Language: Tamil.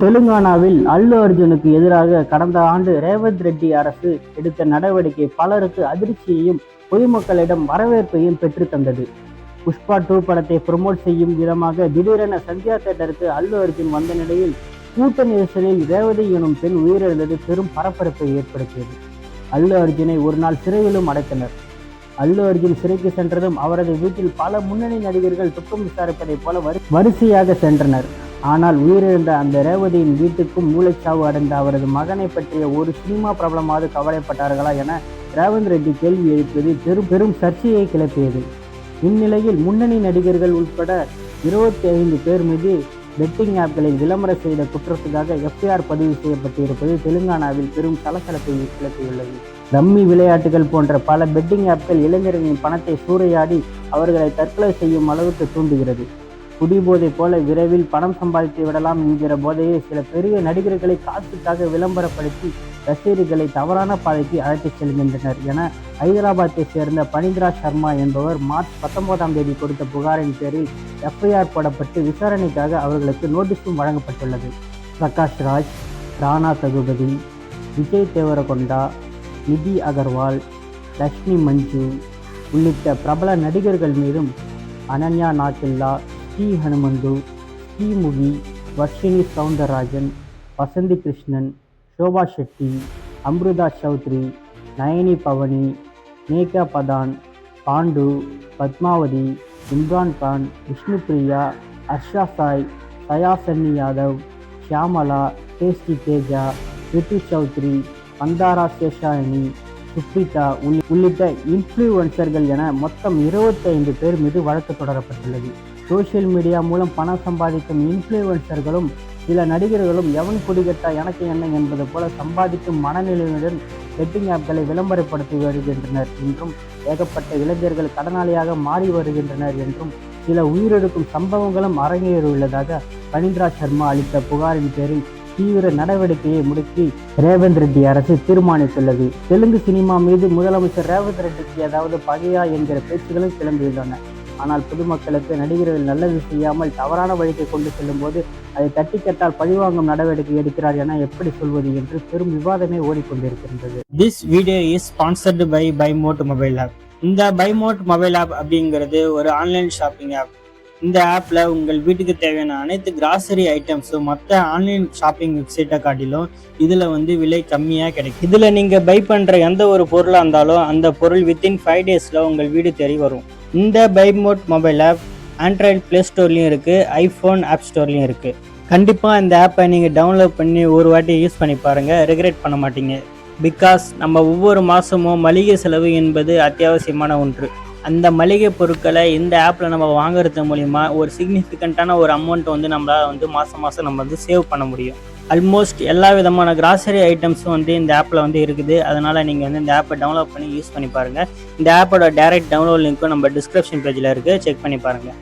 தெலுங்கானாவில் அல்லு அர்ஜுனுக்கு எதிராக கடந்த ஆண்டு ரேவந்த் ரெட்டி அரசு எடுத்த நடவடிக்கை பலருக்கு அதிர்ச்சியையும் பொதுமக்களிடம் வரவேற்பையும் பெற்றுத்தந்தது புஷ்பா டூ படத்தை ப்ரமோட் செய்யும் விதமாக திடீரென சந்தியா தேட்டருக்கு அல்லு அர்ஜுன் வந்த நிலையில் கூட்ட நெரிசலில் ரேவதி எனும் பெண் உயிரிழந்தது பெரும் பரபரப்பை ஏற்படுத்தியது. அல்லு அர்ஜுனை ஒரு நாள் சிறையிலும் அடைத்தனர். அல்லு அர்ஜுன் சிறைக்கு சென்றதும் அவரது வீட்டில் பல முன்னணி நடிகர்கள் துக்கம் விசாரிப்பதைப் போல வரிசையாக சென்றனர். ஆனால் உயிரிழந்த அந்த ரேவதியின் வீட்டுக்கும் மூளைச்சாவு அடைந்த அவரது மகனை பற்றிய ஒரு சினிமா பிரபலமாவது கவலைப்பட்டார்களா என ரேவந்த் ரெட்டி கேள்வி எழுப்பியது பெரும் பெரும் சர்ச்சையை கிளப்பியது. இந்நிலையில் முன்னணி நடிகர்கள் உட்பட இருபத்தி ஐந்து பேர் மீது பெட்டிங் ஆப்களில் விளம்பரம் செய்த குற்றத்துக்காக எஃப்ஐஆர் பதிவு செய்யப்பட்டிருப்பது தெலுங்கானாவில் பெரும் சலசலப்பை கிளப்பியுள்ளது. ரம்மி விளையாட்டுகள் போன்ற பல பெட்டிங் ஆப்கள் இளைஞர்களின் பணத்தை சூறையாடி அவர்களை தற்கொலை செய்யும் அளவுக்கு தூண்டுகிறது. குடிபோதை போல விரைவில் பணம் சம்பாதித்து விடலாம் என்கிற போதையை சில பெரிய நடிகர்களை காசுக்காக விளம்பரப்படுத்தி ரசிகர்களை தவறான பாதைக்கு அழைத்துச் செல்கின்றனர் என ஹைதராபாத்தை சேர்ந்த பனிந்திரா சர்மா என்பவர் மார்ச் பத்தொன்பதாம் தேதி கொடுத்த புகாரின் பேரில் எஃப்ஐஆர் போடப்பட்டு விசாரணைக்காக அவர்களுக்கு நோட்டீஸும் வழங்கப்பட்டுள்ளது. பிரகாஷ் ராஜ் ராணா தகுபதி விஜய் தேவரகொண்டா நிதி அகர்வால் லக்ஷ்மி மஞ்சு உள்ளிட்ட பிரபல நடிகர்கள் மீதும் Ananya நாச்சில்லா C. Hanumanthu Sreemukhi Varshini Soundararajan Vasanthi Krishnan sofa Shetty Amrutha Chowdary Nayani Pavani Megha Pathan Pandu Padmavathi Imran Khan Vishnupriya Harsha Sai சயாசன்னி Yadav Shyamala tasty Teja ரித்து சௌத்ரி பந்தாரா சேஷாயணி சுப்ரிதா உள்ளிட்ட இன்ஃப்ளூயன்சர்கள் என மொத்தம் 25 பேர் மீது வழக்கு தொடரப்பட்டுள்ளது. சோஷியல் மீடியா மூலம் பணம் சம்பாதிக்கும் இன்ஃப்ளூயன்சர்களும் சில நடிகர்களும் எவன் குடிகட்டா எனக்கு என்ன என்பது போல சம்பாதிக்கும் மனநிலையுடன் பெட்டிங் ஆப்களை விளம்பரப்படுத்தி வருகின்றனர் என்றும் ஏகப்பட்ட இளைஞர்கள் கடனாளியாக மாறி வருகின்றனர் என்றும் சில உயிரிழக்கும் சம்பவங்களும் அரங்கேறியுள்ளதாக பனிந்திரா சர்மா அளித்த புகாரின் பேரில் தீவிர நடவடிக்கையை முடுக்கி ரேவந்த் ரெட்டி அரசு தீர்மானித்துள்ளது. தெலுங்கு சினிமா மீது முதலமைச்சர் ரேவந்த் ரெட்டிக்கு ஏதாவது பகையா என்கிற பேச்சுகளும் கிளம்பியுள்ளன. ஆனால் பொதுமக்களுக்கு நடிகர்கள் நல்லது செய்யாமல் தவறான வழிக்கு கொண்டு செல்லும் போது அதை தட்டிக்கட்டால் பழிவாங்கும் நடவடிக்கை எடுக்கிறார் என எப்படி சொல்வது என்று பெரும் விவாதமே ஓடிக்கொண்டிருக்கின்றது. This video is sponsored by Bymot mobile app இந்த பைமோட் மொபைல் ஆப் அப்படிங்கிறது ஒரு ஆன்லைன் ஷாப்பிங் ஆப் இந்த ஆப்ல உங்கள் வீட்டுக்கு தேவையான அனைத்து கிராசரி ஐட்டம்ஸும் மற்ற ஆன்லைன் ஷாப்பிங் வெப்சைட்டை காட்டிலும் இதுல வந்து விலை கம்மியா கிடைக்கும். இதுல நீங்க பை பண்ற எந்த ஒரு பொருளா இருந்தாலும் அந்த பொருள் வித்தின் ஃபைவ் டேஸ்ல உங்கள் வீடு தேடி வரும். இந்த Bymot mobile app Android play ஸ்டோர்லையும் இருக்குது ஐஃபோன் ஆப் ஸ்டோர்லையும் இருக்குது கண்டிப்பாக இந்த ஆப்பை நீங்கள் டவுன்லோட் பண்ணி ஒரு வாட்டி யூஸ் பண்ணி பாருங்கள் ரெகுலேட் பண்ண மாட்டீங்க. பிகாஸ் நம்ம ஒவ்வொரு மாதமும் மளிகை செலவு என்பது அத்தியாவசியமான ஒன்று. அந்த மளிகை பொருட்களை இந்த ஆப்பில் நம்ம வாங்குறது மூலிமா ஒரு சிக்னிஃபிகண்ட்டான ஒரு அமௌண்ட் வந்து நம்மளால் வந்து மாதம் மாதம் நம்ம வந்து சேவ் பண்ண முடியும். ஆல்மோஸ்ட் எல்லா விதமான கிராசரி ஐட்டம்ஸும் வந்து இந்த ஆப்பில் வந்து இருக்குது. அதனால் நீங்கள் வந்து இந்த ஆப்பை டவுன்லோட் பண்ணி யூஸ் பண்ணி பாருங்கள் இந்த ஆப்போட டைரக்ட் டவுன்லோட் லிங்க்கும் நம்ம டிஸ்கிரிப்ஷன் பேஜில் இருக்குது செக் பண்ணி பாருங்கள்